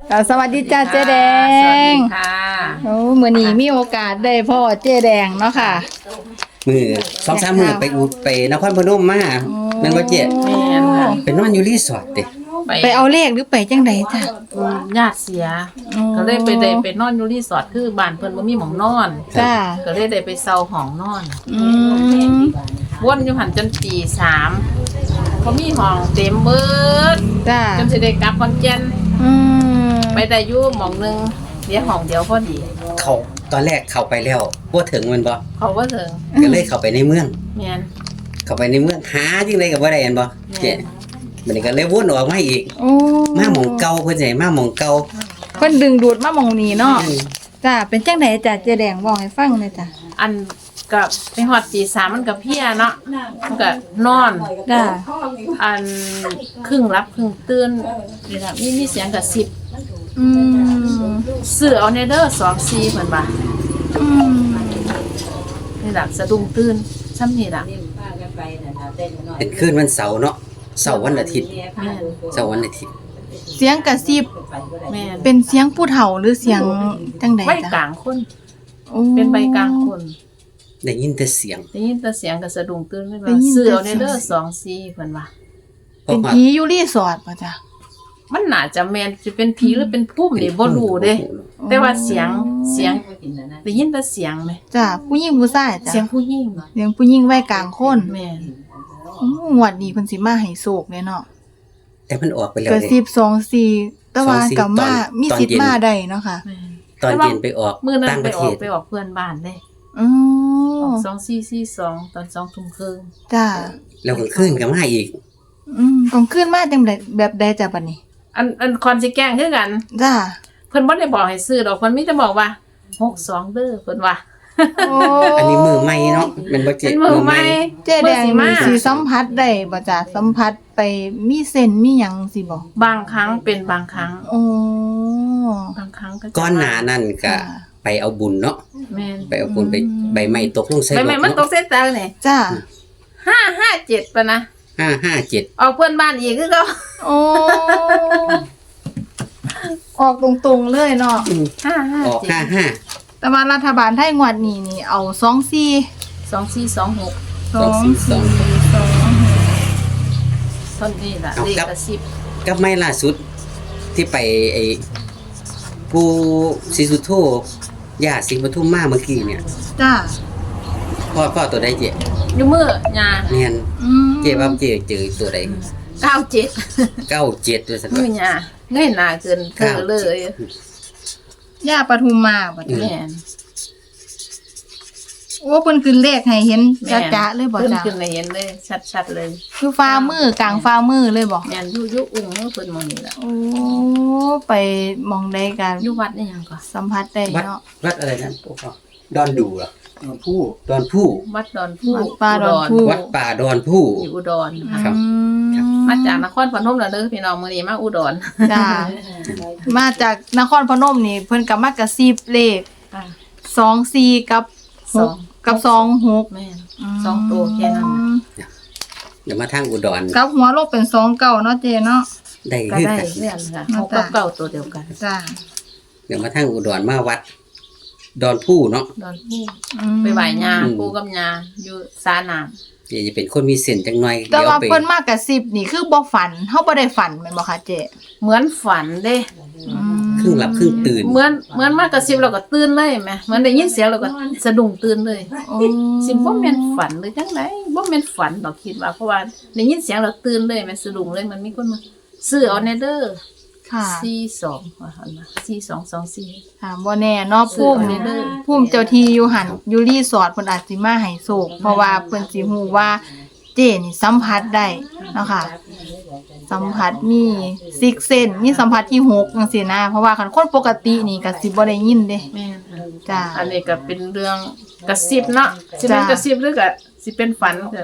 อ่าสวัสดีจ้าเจ๊แดสวัสงดีค่ะโอ้มื้อนี้มีโอกาสได้พ่อเจ๊แดงเนาะค่ะ มือสองสามมือไปอุไปนครพนมมาแม่นบ่เจ๊แม่นค่ะไปนอนอยู่รีสอร์ทติไปเอาเลขหรือไปจังไดจ้ะญาติเสีย ก็เลยไปได้ไปนอนอยู่รีสอร์ทคือบ้านเพิ่นบ่มีหมองนอน จ้าก็เลยได้ไปเซาห้องนอนอืมวนอยู่หันจนตีสามเขามีห้องเต็มเบิดจ้าจนสิได้กลับขอนแก่นอืม ไปได้อยู่หม่องหนึงเดี๋ยวห้องเดียวพอดี เขาตอนแรกเข้าไปแล้วบ่ถึงแมันบ่เขาว่าถึงก็เลยเข้าไปในเมือง แม่นเข้าไปในเมืองหาจังไดก็บ่ได้แม่นบ่เจ๊บัดนี้ก็เลยวนออกมาอีก โอ้มาหม่องเก่าเพิ่นสิให้มาหม่องเก่าเพิ่นดึงดูดมาหมองนี้เนาะจ้าเป็นจังไดจ้ะเจ๊แดงบอกให้ฟังหน่อยจ้ะอันกับไปฮอดตีสามมันก็เพลียเนาะมันก็นอน จ้าอันครึ่งรับครึ่งตื่นนี่ล่ะมีมีเสียงกระซิบ อืมซื้อเอาในเด้อสองซีเพิ่นว่าอืมนี่ล่ะสะดุ้งตื่นซ้ำนี่ล่ะเป็นคืนวันเสาร์เนาะเสาร์วันอาทิตย์แม่นเสาร์วันอาทิตย์เสียงกระซิบแม่นเป็นเสียงผู้เฒ่าหรือเสียงจังไดใบกจ้ะลางคน โอ้เป็นใบกลางคนได้ยินแต่เสียงได้ยินแต่เสียงก็สะดุ้งตื่นเลยได้ว่ายินแต่ซื้อเอาในเด้อเสียงสองซีเพิ่นว่าเพราะเป็นว่าผีอยู่รีสอร์ทป่ะจ้ะ มันน่าจะแม่นสิเป็นผีหรือเป็นผู้นี่บ่รู้เด้ แต่ว่าเสียงเสียงได้ยินแต่เสียงไหมจ้ะผู้หญิงผู้ชายจ้ะเสียงผู้หญิงเสียงผู้หญิงวัยกลางคนแม่นโอ้งวดนี้เพิ่นสิมาให้โศกเลยเนาะแต่มันออกไปแล้วกระเด้ซิบสองสี่แต่ว่าสองสี่กับมาตอนมีตอนสิทธิ์เย็นมาได้เนาะค่ะ แม่น ตอนเย็นไปออกมื้อนั้นต่างไปประอเทอกศไปออกเพื่อนบ้านเด้อืออกอสองสี่สี่สองตอนสองทุ่มครึ่งจ้ะแล้วกลางคืนก็มาอีก อืมกลางคืนมาจังไดแบบใดจ้ะบัดนี้ อันอันคอนสิแกล้งคือกัน จ้ะเพิ่นบ่ได้บอกให้ซื้อดอกเพิ่นมีแต่บอกว่า62เด้อเพิ่นว่าโอ้อันนี้มือใหม่เนาะแมันบ่เจ๊เป็นมือใหม่ เจ๊แดงมือสิมา สิสัมผัสได้บ่จ้ะสัมผัสไปมีเส้นมีหยังสิบ่บางครั้งเป็นบางครั้ง โอ้บางครั้งก็จะก้อนหนานั่นก็ค่ะไปเอาบุญเนาะแม่นไปเอาบุญไปใบไม้ตกลงใส่ไปรแม่ถมันตเนาะกเส้นตาเนี่ยจ้ะ557ปะนะ ห้าห้าเจ็ดออกเพื่อนบ้านอีกคือเก็โอ้ออกตรงๆเลยเนาะออกห้าห้าแต่ว่ารัฐบาลไทยงวดนี้นี่เอาสองสี่5426สองสี่สองเท่านี้ล่ะเลขกระซิบกับไม่ล่าสุดที่ไปไอ้ปูศรีสุโธย่าสิงห์ปทุมมาเมื่อกี้เนี่ย จ้าพ่อพ่อตัวใดเจ๊ อยู่มือยาเนียนอืมเจ๊ว่าเจ๊เจอตัวใด97เก้าเจ็ดด้วยสันมือยาเงยหน้าเกินเธอเลยย่าปทุมมาบ่จ้ะแม่นโอ้เพิ่นขึ้นเลขให้เห็นแม่นจ้าๆเลยบ่ขึ้นจ้าขึ้นในเห็นเลย ชัดๆเลยคือฟ้ามือกลางฟ้ามือเลยบ่แม่นอยู่อยู่อุ้งมือเพิ่นหมองนี่ล่ะโอ้ไปมองได้กันอยู่วัดนี่หยังก็สัมผัสได้วัดเนาะวัดอะไรนะพวกเขาดอนดูเหรอ ดอนผู้ดอนผู้ วัดดอนผู้วัดป่าดอนผู้ วัดป่าดอนผู้ อยู่อุดรครับ อืมครับมาจากนครพนมแล้วเด้อพี่น้องมื้อนี้มาอุดรจ้ามาจากนครพนมนี่เพิ่นก็มากระซิบเลขค่ะ สองสี่กับหสอกง กับสองหกแม่น สองตัวแค่นั้นน่ะเดี๋ยวมาทางอุดรกับหัวโลกเป็นสองเก่าเนาะเจเนาะ ได้ก็คือได้กันเรื่องค่ะมาเขาจ้ะก็เก่าตัวเดียวกันจ้าเดี๋ยวมาทางอุดรมาวัด ดอนผู้เนาะดอนผู้อืมไปไหว้ยาอืมปู่กับยาอยู่สาน้ำเดี๋ยวจะเป็นคนมีเส้นจังหน่อยแต่เดี๋ยวว่าไปเพิ่นมากกระซิบนี่คือบ่ฝันเฮาบ่ได้ฝันแม่นบ่คะเจเหมือนฝันเด้อืมครึ่งหลับครึ่งตื่นเหมือนเหมือนมากระซิบเราก็ตื่นเลยแหมเหมือนได้ยินเสียงเราก็สะดุ้งตื่นเลยโอ้สิบ่แม่นฝันหรือจังไดบ่แม่นฝันดอกคิดว่าเพราะว่าได้ยินเสียงเราตื่นเลยแม่สะดุ้งเลยมันมีคนมาซื้อเอาแน่เด้อ ค่ะ42ว่าหั่นนะ4224ค่ะบ่แน่เนาะซื้อพุ่มเอาเด้อพุ่มเจ้าที่อยู่หันอยู่รีสอร์ทเพิ่นอาจสิมาให้โศกเพราะว่าเพิ่นสิฮู้ว่าเจนี่สัมผัสได้เนาะค่ะ สัมผัสมีซิกเซนมีสัมผัสที่หกจังซี่นะเพราะว่าคันคนปกตินี่ก็สิบ่ได้ยินเด้แม่นค่ะจ้าอันนี้ก็เป็นเรื่องกระซิบเนาะสิเป็นจ้ะกระซิบหรือก็ สิเป็นฝันก็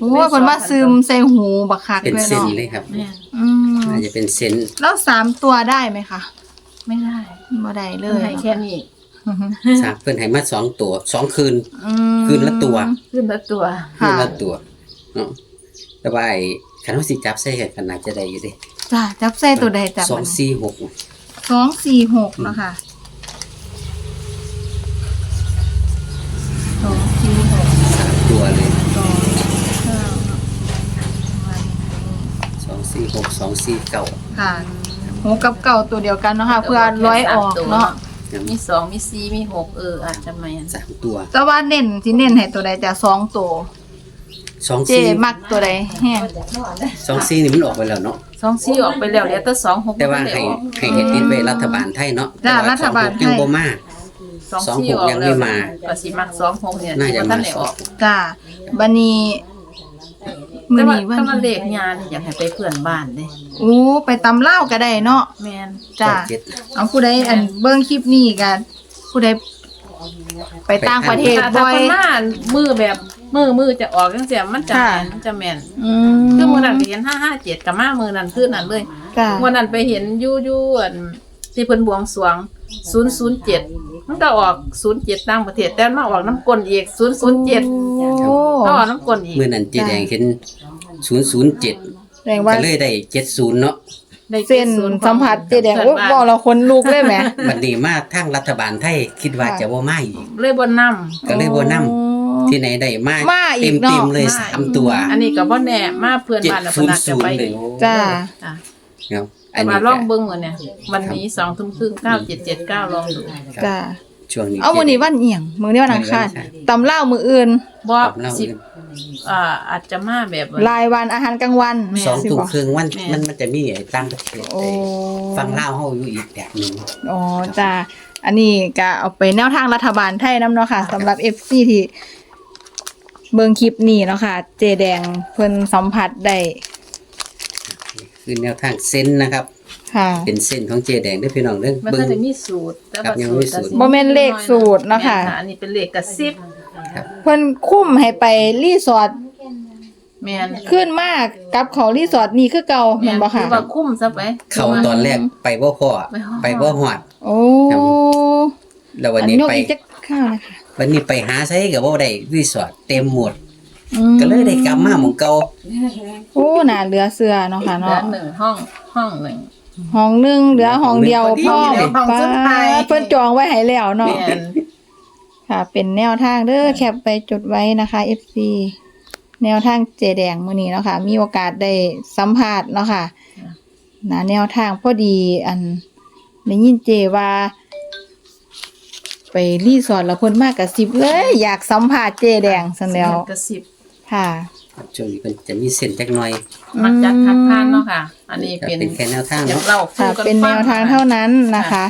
โอ้เพิ่นมาซึมใส่หูบักคักเป็นเลยเส้นเนาะเลยครับแม่นอืมน่าจะเป็นเส้นแล้วสามตัวได้ไหมคะไม่ได้บ่ได้เลเพิ่นยให้แค่นี้สามเพิ่นให้มาสองตัวสองคืน อืม คืนละตัว ขึ้นละตัวคืนค่ะละตัวเนาะแต่ว่าไอ้คันว่าสิจับใส่กันขนาดจะได้อยู่เดิจ้าจับใส่ตัวใดจับสองสี่หกสองสี่หกเนาะค่ะ เลยสองเก้าสองสี่หกสองสี่เก้าค่ะหกกับเก่าตัวเดียวกันเนาะค่ะ เพื่อร้อยออกเนาะมีสองมีสี่มีหกเอออาจจะไม่อันสามตัว แต่ว่าเน้นสิเน้นให้ตัวใดจะสองตัวสองเจสี่มักตัวใดแห้งสองสี่นี่มันออกไปแล้วเนาะสองสี่ออกไปแล้วเหลือแต่สองหกแต่ว่าให้ให้เห็ดติดไว้รัฐบาลไทยเนาะจ้าแต่ว่รัฐบาลสองหกไทยังยบ่มา สองสองสี่หกออกยังแล้ไม่วมา ก็สิมักสองหกเนี่ยน่าจะที่มา ท่านได้สออองกจ้าบันนี้มืแต่อว่านี้วันถ้ามันเลขงานนี่อยากให้ไปเพื่อนบ้านเด้อู้ไปตำเล่าวก็ได้เนาะแม่นจ้า เจ็ด เอาผู้ใดอันเบิ่งคลิปนี้กันผู้ใดไปต่างประเทศถ้าบ่ถ้าอย คนมามือแบบมือมือจะออกจังซี่มันจะค่ะ แม่นมันจะแม่นอืคือมื้อนั้นไปเห็น557กับมามือนั้นคือนั้นเลยจ้าวันนั้นไปเห็นอยู่อยู่อัน ที่เพิ่นบวงสรวง 007 มันก็ออก 07ต่างประเทศแต่มันมาออกน้ำกลนอีก 007โอ้ ก็ออกน้ำกลนอีก เมื่อนั้นเจแดงเห็นศูนย์ศูนย์เจ็ดแสดงว่าก็เลยได้เจ็ดศูนย์เนาะได้เส้น70สัมผัสเจแดงพื่โอ้นบ้านบอกเราคนลุกเลยแหมบัดนี้มาทางรัฐบาลไทยคิดว่าจะบ่มาอีก เลยบ่นำก็เลยบ่นำอ๋อที่ไหนได้มามาอีเต็กมเนาะ เต็มๆเลยมาสามตัวอันนี้ก็บ่แน่มาเพื่อนเจ็ดบ้านแล้วศูเพิ่นนอาย์จจะศูนไปย์เลยจ้า จ้ะเนาะ อัแต่นนี้มาลก็องเบิ่งมื้อเนี่ยวันนี้2ทุ่มครึ่ง9779ลองดูจ้าช่วงนี้เอามื้อนี้วันเอียงมื้อนี้วันอังคารตำเล่าวมื้ออื่นบ่กับเราสิอ่าอาจจะมาแบบว่า รายวันอาหารกลางวันสองสิทุ่มบอกครึ่งวันแม่ มันมันจะมีไอ้ต่างประเทศโอ้ฟังเล่าวเฮาอยู่อีกแบบหนึง อ๋อจ้าอันนี้ก็เอาไปแนวทางรัฐบาลไทยนํเนาะค่ะสำหรับ FC ที่เบิ่งคลิปนี้เนาะค่ะ เจแดงเพิ่นสัมผัสได้ คือแนวทางเส้นนะครับ ค่ะเป็นเส้นของเจแดงเด้อพี่น้องเด้อมันเบิ่ก็ง จะมีสูตรแต่ครัว่าบยังสูมีตรก็สูตรสิบ่แม่นเลขสูตรเนาะค่ะ แม่อันนี้เป็นเลขกระซิบเพิ่นคุ้มให้ไปรีสอร์ทแม่นขึ้นมากกับเขารีสอร์ทนี่คือเก่าแม่นบ่ค่ะคือว่าคุ้มซะไป เข้าตอนแรกไปบ่พอไปฮอดไปบ่ฮอด โอ้ครับ แล้ววันนี้อัยกไป อีกจักข้าวนะคะวันนี้ไปหาไสก็บ่ได้รีสอร์ทเต็มหมด อืมก็เลยได้กลับมาหม่องเก่าโอ้น่าเหลือเสือเนาะค่ะเหลือเนาะหนึ่งห้องห้องหนึ่ง ห้องหนึงเหลือห้องเดียวห้องเดียวพ่อห้องสุดท้าย เพิ่นจองไว้ให้แล้วเนาะ แม่น ค่ะ เป็นแนวทางเด้อแคปไปจดไว้นะคะ FC แนวทางเจแดงมื้อนี้เนาะค่ะ มีโอกาสได้สัมภาษณ์เนาะค่ะนะแนวทางพอดีอันได้ยินเจว่า ไปรีสอร์ทแล้วเพิ่นมากกับสิบเลย อยากสัมภาษณ์เจแดงซั่นแล้ว กระสิบ ค่ะช่วงนี้มันจะมีเส้นจักหน่อย มักจัดทัดทานเนาะค่ะ อันนี้ก็เป็นเป็นแค่แนวทางอยากเนาะเล่าค่ะ สู่กัเป็นแนวทางเท่าฟันั้นนะคะ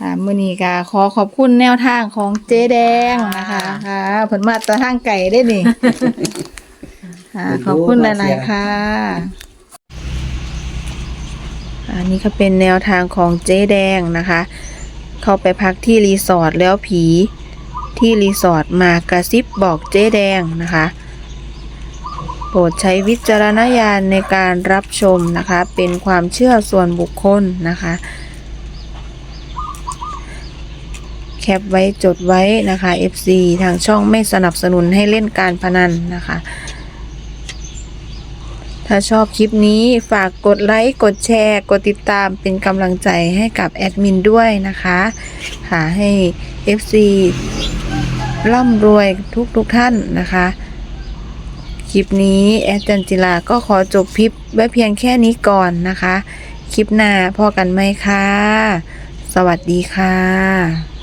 อ่ามื้อนี้ก็ขอขอบคุณแนวทางของเจ๊แดงนะคะค่ะผลมาแตะทางไก่ได้นี่ ค่ะ ขอบคุณหลายๆค่ะอันนี้ก็เป็นแนวทางของเจ๊แดงนะคะ เข้าไปพักที่รีสอร์ทแล้วผีที่รีสอร์ทมากระซิบบอกเจ๊แดงนะคะโป รดใช้วิจารณญาณในการรับชมนะคะ เป็นความเชื่อส่วนบุคคลนะคะ แคปไว้จดไว้นะคะ FC ทางช่องไม่สนับสนุนให้เล่นการพนันนะคะ ถ้าชอบคลิปนี้ฝากกดไลค์ กดแชร์ กดติดตามเป็นกำลังใจให้กับแอดมินด้วยนะคะค่ะให้ FC ร่ำรวยทุกทุกๆท่านนะคะ คลิปนี้แอดจันจิลาก็ขอจบคลิปไว้เพียงแค่นี้ก่อนนะคะ คลิปหน้าพอกันไหมคะ สวัสดีค่ะ